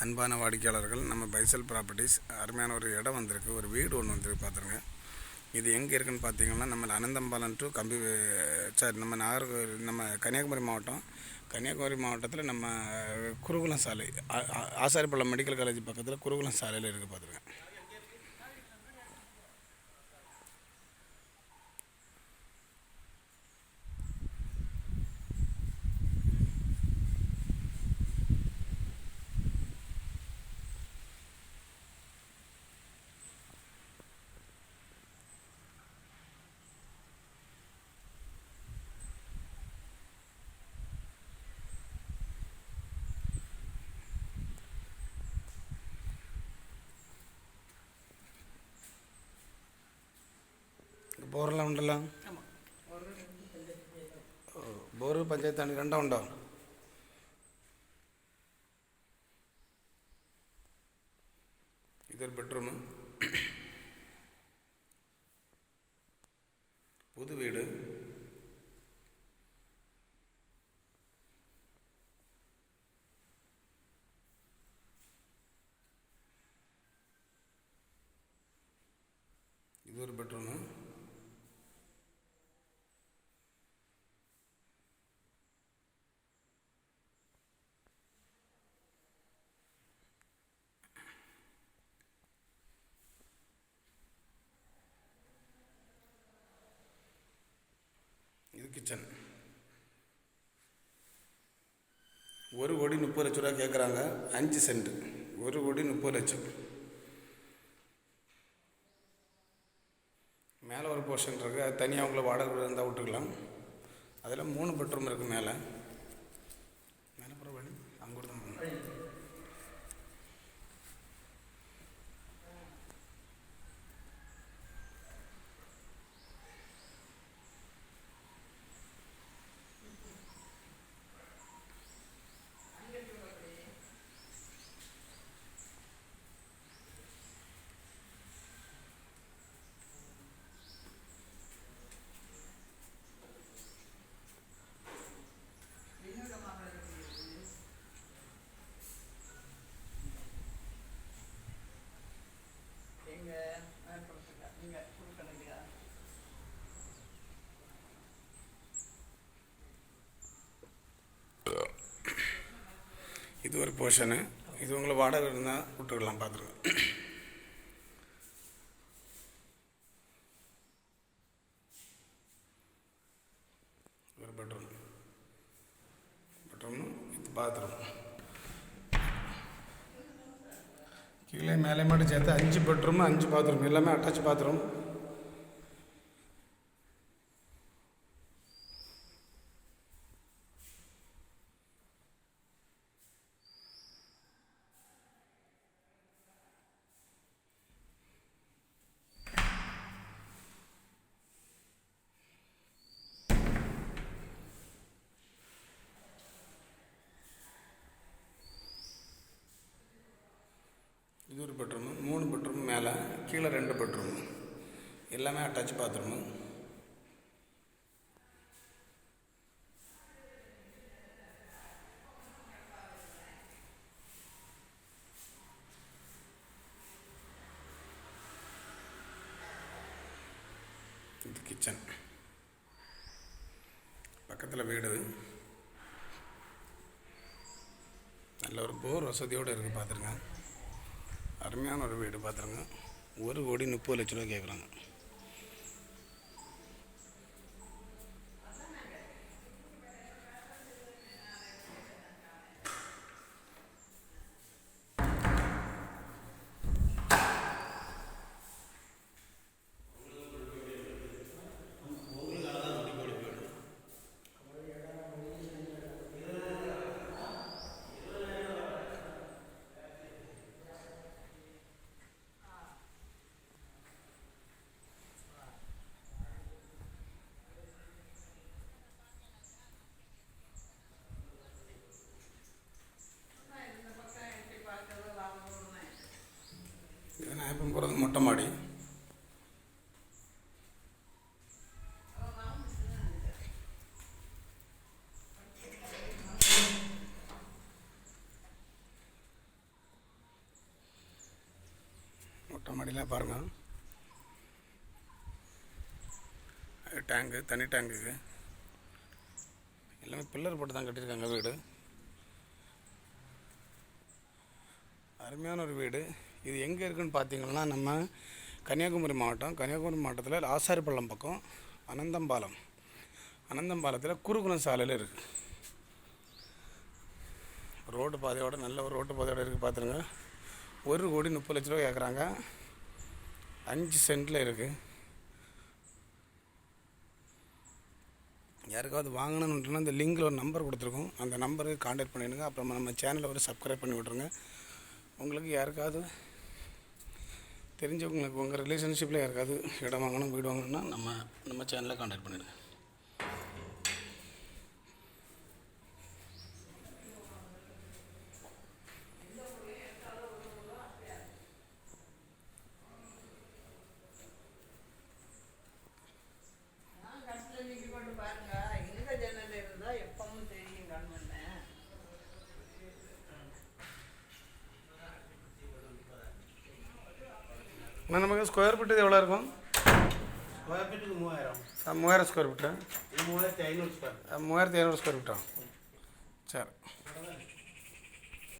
அன்பான வாடிக்கையாளர்கள் நம்ம பைசல் ப்ராப்பர்ட்டிஸ் அருமையான ஒரு இடம் வந்திருக்கு ஒரு வீடு ஒன்று வந்திருக்கு பார்த்துருங்க இது எங்கே இருக்குதுன்னு பார்த்தீங்கன்னா நம்ம அனந்தம்பாலம் டு கம்பி சாரி நம்ம நாகர் நம்ம கன்னியாகுமரி மாவட்டம். கன்னியாகுமரி மாவட்டத்தில் நம்ம குருகுலம் சாலை ஆ- ஆசாரிப்பள்ளம் மெடிக்கல் காலேஜ் பக்கத்தில் குருகுலம் சாலையில் இருக்குது பார்த்துருங்க ബോറെല്ലാം ഉണ്ടല്ലോ ഓ, ബോറ് പഞ്ചായത്താണ് രണ്ടും ഉണ്ടോ ഇതൊരു ബെഡ്റൂം പുതു വീട് கிச்சன் ஒரு கோடி முப்பது லட்ச ரூபா கேட்குறாங்க அஞ்சு சென்ட் ஒரு கோடி முப்பது லட்சம். மேலே ஒரு போர்ஷன் இருக்குது அது தனியாக அவங்கள வாடகை இருந்தால் விட்டுக்கலாம். அதில் மூணு பெட்ரூம் இருக்குது மேலே. இது ஒரு போர்ஷனு. இது உங்களை வாடகை இருந்தால் விட்டுக்கலாம் பார்த்துருங்க. ஒரு பெட்ரூம் பெட்ரூம் இது பாத்ரூம் கீழே மேலே மட்டும் சேர்த்து அஞ்சு பெட்ரூம் அஞ்சு பாத்ரூம் எல்லாமே அட்டாச் பாத்ரூம் இது ஒரு பெட்ரூமு மூணு பெட்ரூம் மேலே கீழே ரெண்டு பெட்ரூம். எல்லாமே அட்டாச் பாத்ரூமு இது கிச்சன் பக்கத்தில் வீடு. நல்ல ஒரு போர் வசதியோடு இருக்குது பார்த்துருங்க அருமையான ஒரு வீடு பார்த்துருங்க ஒரு கோடி முப்பது லட்ச ரூபா கேட்குறாங்க. மாடியில் பாருங்கள் டேங்கு தனி டேங்குக்கு எல்லாமே பில்லர் போட்டு தான் கட்டியிருக்காங்க வீடு. அருமையான ஒரு வீடு. இது எங்கே இருக்குதுன்னு பார்த்தீங்கன்னா நம்ம கன்னியாகுமரி மாவட்டம். கன்னியாகுமரி மாவட்டத்தில் ஆசாரிப்பள்ளம் பக்கம் அனந்தம்பாலம். அனந்தம்பாலத்தில் குறுகுணம் சாலையில் இருக்குது ரோடு பாதையோட நல்ல ஒரு ரோட்டு பாதையோட இருக்குது பார்த்துருங்க ஒரு கோடி முப்பது லட்ச ரூபா கேட்குறாங்க அஞ்சு சென்டில் இருக்குது யாருக்காவது வாங்கணுன்னுட்டுனா இந்த லிங்கில் ஒரு நம்பர் கொடுத்துருக்கோம். அந்த நம்பருக்கு காண்டாக்ட் பண்ணிடுங்க. அப்புறமா நம்ம சேனலை ஒரு சப்ஸ்கிரைப் பண்ணி விட்ருங்க உங்களுக்கு யாருக்காவது தெரிஞ்சவங்களுக்கு உங்கள் ரிலேஷன்ஷிப்பில் யாருக்காவது இடம் வாங்கணும் வீடு வாங்கணும்னா நம்ம நம்ம சேனலில் காண்டாக்ட் பண்ணிடுங்க. அண்ணா, நமக்கு ஸ்கொயர் ஃபீட்டு எவ்வளோ இருக்கும் ஸ்கொயர் ஃபீட்டுக்கு மூவாயிரம் ஆ, மூவாயிரம் ஸ்கொயர் ஃபீட்டு இது மூவாயிரத்தி ஐநூறு ஸ்கொயர் ஆ, மூவாயிரத்தி ஐநூறு ஸ்கொயர் ஃபீட்டா சரி